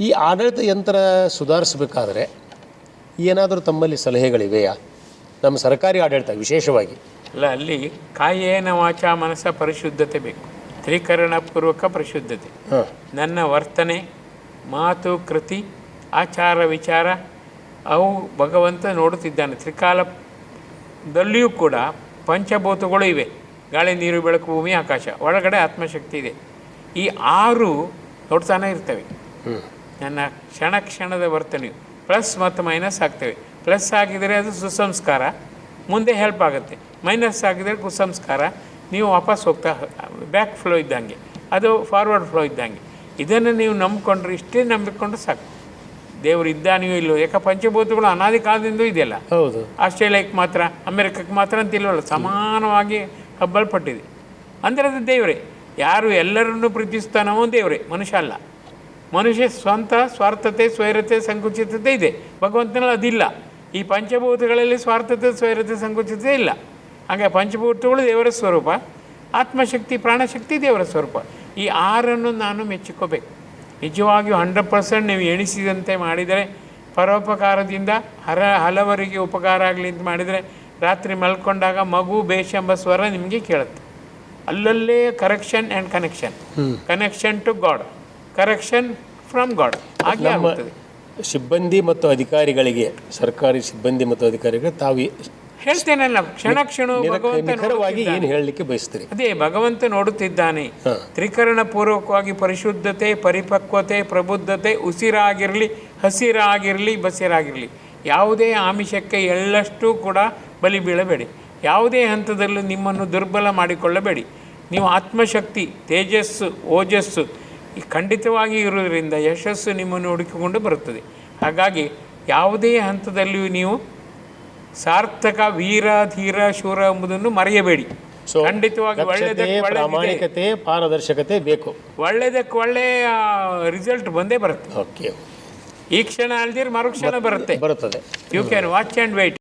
ಈ ಆಡಳಿತ ಯಂತ್ರ ಸುಧಾರಿಸಬೇಕಾದ್ರೆ ಏನಾದರೂ ತಮ್ಮಲ್ಲಿ ಸಲಹೆಗಳಿವೆಯಾ? ನಮ್ಮ ಸರ್ಕಾರಿ ಆಡಳಿತ ವಿಶೇಷವಾಗಿ. ಅಲ್ಲ ಅಲ್ಲಿ ಕಾಯೇನ ವಾಚ ಮನಸ್ಸ ಪರಿಶುದ್ಧತೆ ಬೇಕು. ತ್ರಿಕರಣಪೂರ್ವಕ ಪರಿಶುದ್ಧತೆ. ನನ್ನ ವರ್ತನೆ ಮಾತು ಕೃತಿ ಆಚಾರ ವಿಚಾರ ಅವು ಭಗವಂತ ನೋಡುತ್ತಿದ್ದಾನೆ. ತ್ರಿಕಾಲದಲ್ಲಿಯೂ ಕೂಡ ಪಂಚಭೂತಗಳು ಇವೆ. ಗಾಳಿ ನೀರು ಬೆಳಕು ಭೂಮಿ ಆಕಾಶ. ಒಳಗಡೆ ಆತ್ಮಶಕ್ತಿ ಇದೆ. ಈ ಆರು ನೋಡ್ತಾನೆ ಇರ್ತವೆ. ಹ್ಞೂ ನನ್ನ ಕ್ಷಣ ಕ್ಷಣದ ವರ್ತನೆಯು ಪ್ಲಸ್ ಮತ್ತು ಮೈನಸ್ ಆಗ್ತೇವೆ. ಪ್ಲಸ್ ಆಗಿದರೆ ಅದು ಸುಸಂಸ್ಕಾರ ಮುಂದೆ ಹೆಲ್ಪ್ ಆಗುತ್ತೆ. ಮೈನಸ್ ಆಗಿದರೆ ಕುಸಂಸ್ಕಾರ ನೀವು ವಾಪಸ್ ಹೋಗ್ತಾ ಬ್ಯಾಕ್ ಫ್ಲೋ ಇದ್ದಂಗೆ. ಅದು ಫಾರ್ವರ್ಡ್ ಫ್ಲೋ ಇದ್ದಂಗೆ. ಇದನ್ನು ನೀವು ನಂಬಿಕೊಂಡ್ರೆ ಇಷ್ಟೇ ನಂಬಿಕೊಂಡ್ರೆ ಸಾಕು. ದೇವರು ಇದ್ದಾನೆಯೋ ಇಲ್ಲೋ ಯಾಕೆ ಪಂಚಭೂತಗಳು ಅನಾದಿ ಕಾಲದಿಂದ ಇದೆಯಲ್ಲ? ಹೌದು. ಆಸ್ಟ್ರೇಲಿಯಾಕ್ಕೆ ಮಾತ್ರ ಅಮೆರಿಕಕ್ಕೆ ಮಾತ್ರ ಅಂತ ಇಲ್ಲವಲ್ಲ? ಸಮಾನವಾಗಿ ಹಬ್ಬಲ್ಪಟ್ಟಿದೆ. ಅಂದರೆ ಅದು ದೇವರೇ. ಯಾರು ಎಲ್ಲರನ್ನೂ ಪ್ರೀತಿಸ್ತಾನೋ ದೇವರೇ ಮನುಷ್ಯ ಅಲ್ಲ. ಮನುಷ್ಯ ಸ್ವಂತ ಸ್ವಾರ್ಥತೆ ಸ್ವೈರತೆ ಸಂಕುಚಿತತೆ ಇದೆ. ಭಗವಂತನಲ್ಲಿ ಅದಿಲ್ಲ. ಈ ಪಂಚಭೂತಗಳಲ್ಲಿ ಸ್ವಾರ್ಥತೆ ಸ್ವೈರತೆ ಸಂಕುಚಿತತೆ ಇಲ್ಲ. ಹಾಗೆ ಪಂಚಭೂತಗಳು ದೇವರ ಸ್ವರೂಪ ಆತ್ಮಶಕ್ತಿ ಪ್ರಾಣಶಕ್ತಿ ದೇವರ ಸ್ವರೂಪ. ಈ ಆರನ್ನು ನಾನು ಮೆಚ್ಚಿಕೋಬೇಕು. ನಿಜವಾಗಿಯೂ ಹಂಡ್ರೆಡ್ ಪರ್ಸೆಂಟ್ ನೀವು ಎಣಿಸಿದಂತೆ ಮಾಡಿದರೆ ಪರೋಪಕಾರದಿಂದ ಹರ ಹಲವರಿಗೆ ಉಪಕಾರ ಆಗಲಿ ಅಂತ ಮಾಡಿದರೆ ರಾತ್ರಿ ಮಲ್ಕೊಂಡಾಗ ಮಗು ಬೇಷ ಎಂಬ ಸ್ವರ ನಿಮಗೆ ಕೇಳುತ್ತೆ. ಅಲ್ಲಲ್ಲೇ correction and connection connection to God correction from God ಹಾಗೆ ಆಗುತ್ತದೆ ಸಿಬ್ಬಂದಿ ಮತ್ತು ಅಧಿಕಾರಿಗಳಿಗೆ ಸರ್ಕಾರಿ ಸಿಬ್ಬಂದಿ ಮತ್ತು ಅಧಿಕಾರಿಗಳಿಗೆ ತಾವು ಹೇಳ್ತೇನಲ್ಲ ಕ್ಷಣ ಕ್ಷಣ ನಿಖರವಾಗಿ ಏನು ಹೇಳಲಿಕ್ಕೆ ಬಯಸ್ತೀರಿ? ಅದೇ ಭಗವಂತ ನೋಡುತ್ತಿದ್ದಾನೆ. ತ್ರಿಕರಣ ಪೂರ್ವಕವಾಗಿ ಪರಿಶುದ್ಧತೆ ಪರಿಪಕ್ವತೆ ಪ್ರಬುದ್ಧತೆ ಉಸಿರಾಗಿರಲಿ ಹಸಿರಾಗಿರಲಿ ಬಸಿರಾಗಿರಲಿ. ಯಾವುದೇ ಆಮಿಷಕ್ಕೆ ಎಳ್ಳಷ್ಟು ಕೂಡ ಬಲಿ ಬೀಳಬೇಡಿ. ಯಾವುದೇ ಹಂತದಲ್ಲೂ ನಿಮ್ಮನ್ನು ದುರ್ಬಲ ಮಾಡಿಕೊಳ್ಳಬೇಡಿ. ನೀವು ಆತ್ಮಶಕ್ತಿ ತೇಜಸ್ಸು ಓಜಸ್ಸು ಖಂಡಿತವಾಗಿ ಇರುವುದರಿಂದ ಯಶಸ್ಸು ನಿಮ್ಮನ್ನು ಹುಡುಕಿಕೊಂಡು ಬರುತ್ತದೆ. ಹಾಗಾಗಿ ಯಾವುದೇ ಹಂತದಲ್ಲಿಯೂ ನೀವು ಸಾರ್ಥಕ ವೀರ ಧೀರ ಶೂರ ಎಂಬುದನ್ನು ಮರೆಯಬೇಡಿ. ಖಂಡಿತವಾಗಿ ಒಳ್ಳೆಯದಕ್ಕೆ ಪ್ರಾಮಾಣಿಕತೆ ಪಾರದರ್ಶಕತೆ ಬೇಕು. ಒಳ್ಳೆಯದಕ್ಕೆ ಒಳ್ಳೆಯ ರಿಸಲ್ಟ್ ಬಂದೇ ಬರುತ್ತೆ. ಓಕೆ ಈ ಕ್ಷಣ ಅಲ್ದಿರ ಮರುಕ್ಷಣ ಬರುತ್ತೆ. ಬರುತ್ತದೆ. You can watch and wait